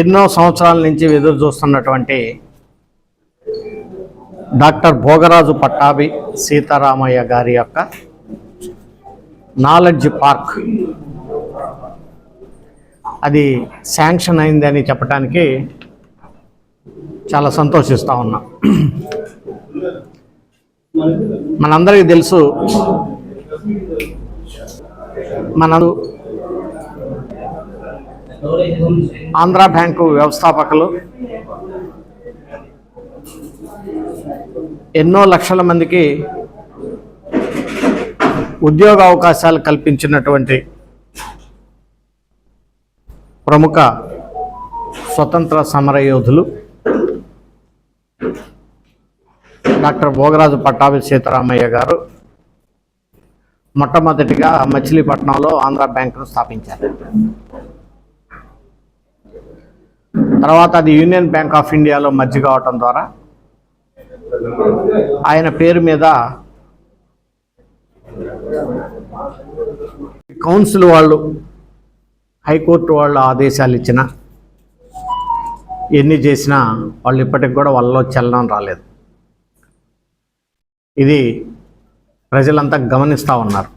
ఎన్నో సంవత్సరాల నుంచి ఎదురు చూస్తున్నటువంటి డాక్టర్ భోగరాజు పట్టాభి సీతారామయ్య గారి యొక్క నాలెడ్జ్ పార్క్. అది శాంక్షన్ అయిందని చెప్పడానికి చాలా సంతోషిస్తూ ఉన్నా. మనందరికీ తెలుసు మన ఆంధ్ర బ్యాంకు వ్యవస్థాపకులు. ఎన్నో లక్షల మందికి ఉద్యోగ అవకాశాలు కల్పించినటువంటి ప్రముఖ స్వతంత్ర సమరయోధులు డాక్టర్ భోగరాజు పట్టాభి సీతారామయ్య గారు మొట్టమొదటిగా మచిలీపట్నంలో ఆంధ్ర బ్యాంకును స్థాపించారు. తర్వాత అది యూనియన్ బ్యాంక్ ఆఫ్ ఇండియాలో మధ్య కావటం ద్వారా ఆయన పేరు మీద కౌన్సిల్ వాళ్ళు హైకోర్టు వాళ్ళు ఆదేశాలు ఇచ్చిన ఎన్ని చేసినా వాళ్ళు ఇప్పటికి కూడా వాళ్ళలో చలనం రాలేదు. ఇది ప్రజలంతా గమనిస్తూ ఉన్నారు.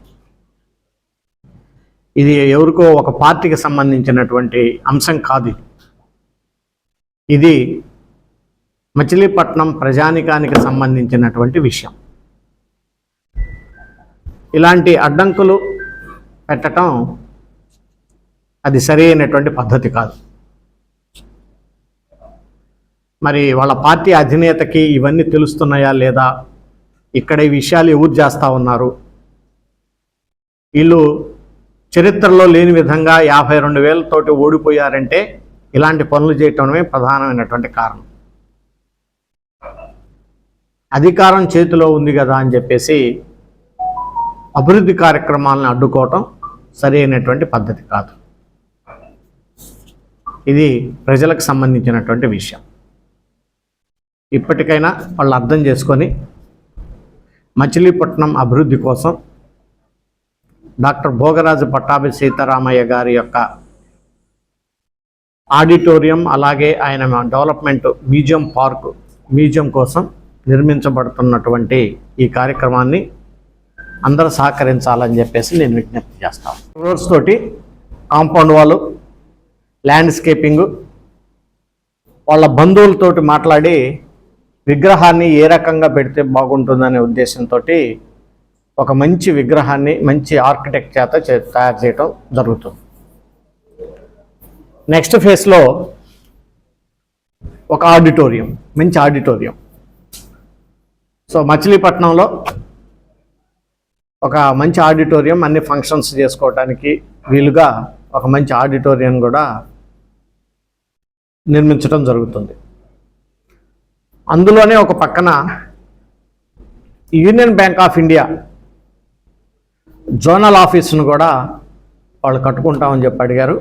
ఇది ఎవరికో ఒక పార్టీకి సంబంధించినటువంటి అంశం కాదు ఇది. మచిలీపట్నం ప్రజానికానికి సంబంధించినటువంటి విషయం. ఇలాంటి అడ్డంకులు పెట్టడం అది సరి అయినటువంటి పద్ధతి కాదు. మరి వాళ్ళ పార్టీ అధినేతకి ఇవన్నీ తెలుస్తున్నాయా లేదా? ఇక్కడ ఈ విషయాలు ఎవరు చేస్తూ ఉన్నారు? వీళ్ళు చరిత్రలో లేని విధంగా యాభై రెండు వేలతోటి ఓడిపోయారంటే ఇలాంటి పనులు చేయటమే ప్రధానమైనటువంటి కారణం. అధికారం చేతిలో ఉంది కదా అని చెప్పేసి అభివృద్ధి కార్యక్రమాలను అడ్డుకోవటం సరి అయినటువంటి పద్ధతి కాదు. ఇది ప్రజలకు సంబంధించినటువంటి విషయం. ఇప్పటికైనా వాళ్ళు అర్థం చేసుకొని మచిలీపట్నం అభివృద్ధి కోసం డాక్టర్ భోగరాజు పట్టాభి సీతారామయ్య గారి యొక్క ఆడిటోరియం అలాగే ఆయన డెవలప్మెంట్ మ్యూజియం పార్క్ మ్యూజియం కోసం నిర్మించబడుతున్నటువంటి ఈ కార్యక్రమాన్ని అందరూ సహకరించాలని చెప్పేసి నేను విజ్ఞప్తి చేస్తాను రోడ్స్ తోటి కాంపౌండ్ వాళ్ళు ల్యాండ్స్కేపింగ్ వాళ్ళ బంధువులతోటి మాట్లాడి విగ్రహాన్ని ఏ రకంగా పెడితే బాగుంటుందనే ఉద్దేశంతో ఒక మంచి విగ్రహాన్ని మంచి ఆర్కిటెక్ట్ చేత తయారు చేయటం జరుగుతుంది. నెక్స్ట్ ఫేస్లో ఒక ఆడిటోరియం మంచి ఆడిటోరియం. సో మచిలీపట్నంలో ఒక మంచి ఆడిటోరియం అన్ని ఫంక్షన్స్ చేసుకోవడానికి వీలుగా ఒక మంచి ఆడిటోరియం కూడా నిర్మించడం జరుగుతుంది. అందులోనే ఒక పక్కన union bank of India zonal ఆఫీస్ను కూడా వాళ్ళు కట్టుకుంటామని చెప్పి అడిగారు.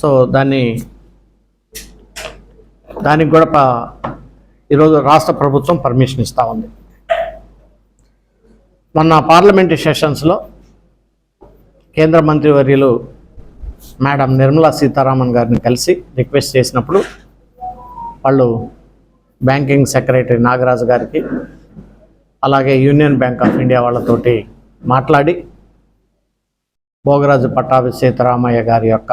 సో దాన్ని దానికి కూడా ప- ఈరోజు రాష్ట్ర ప్రభుత్వం పర్మిషన్ ఇస్తూ ఉంది. మొన్న పార్లమెంటు సెషన్స్లో కేంద్ర మంత్రివర్యులు మేడం నిర్మలా సీతారామన్ గారిని కలిసి రిక్వెస్ట్ చేసినప్పుడు వాళ్ళు బ్యాంకింగ్ సెక్రటరీ నాగరాజు గారికి అలాగే యూనియన్ బ్యాంక్ ఆఫ్ ఇండియా వాళ్ళతోటి మాట్లాడి భోగరాజు పట్టాభి సీతారామయ్య గారి యొక్క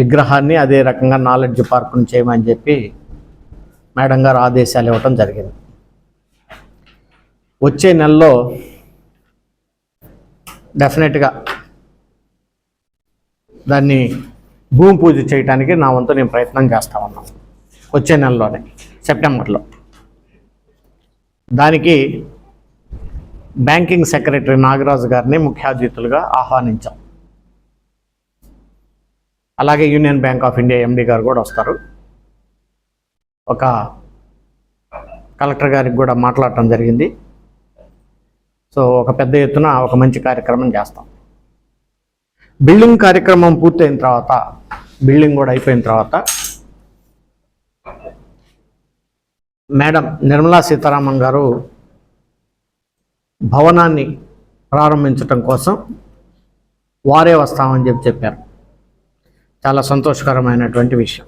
విగ్రహాన్ని అదే రకంగా నాలెడ్జ్ పార్కును చేయమని చెప్పి మేడం గారు ఆదేశాలు ఇవ్వటం జరిగింది. వచ్చే నెలలో డెఫినెట్గా దాన్ని భూమి పూజ చేయడానికి నా వంతు నేను ప్రయత్నం చేస్తా ఉన్నాను వచ్చే నెలలోనే సెప్టెంబర్లో. దానికి బ్యాంకింగ్ సెక్రటరీ నాగరాజు గారిని ముఖ్య అతిథులుగా ఆహ్వానించాం. అలాగే union bank of India MD గారు కూడా వస్తారు. ఒక కలెక్టర్ గారికి కూడా మాట్లాడటం జరిగింది. సో ఒక పెద్ద ఎత్తున ఒక మంచి కార్యక్రమం చేస్తాం. బిల్డింగ్ కార్యక్రమం పూర్తయిన తర్వాత బిల్డింగ్ కూడా అయిపోయిన తర్వాత మేడం నిర్మలా సీతారామన్ గారు భవనాన్ని ప్రారంభించటం కోసం వారే వస్తామని చెప్పి చెప్పారు. చాలా సంతోషకరమైనటువంటి విషయం.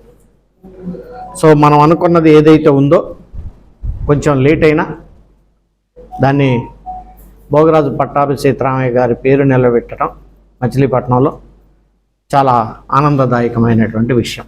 సో మనం అనుకున్నది ఏదైతే ఉందో కొంచెం లేట్ అయినా దాన్ని భోగరాజు పట్టాభి సీతారామయ్య గారి పేరు నిలబెట్టడం మచిలీపట్నంలో చాలా ఆనందదాయకమైనటువంటి విషయం.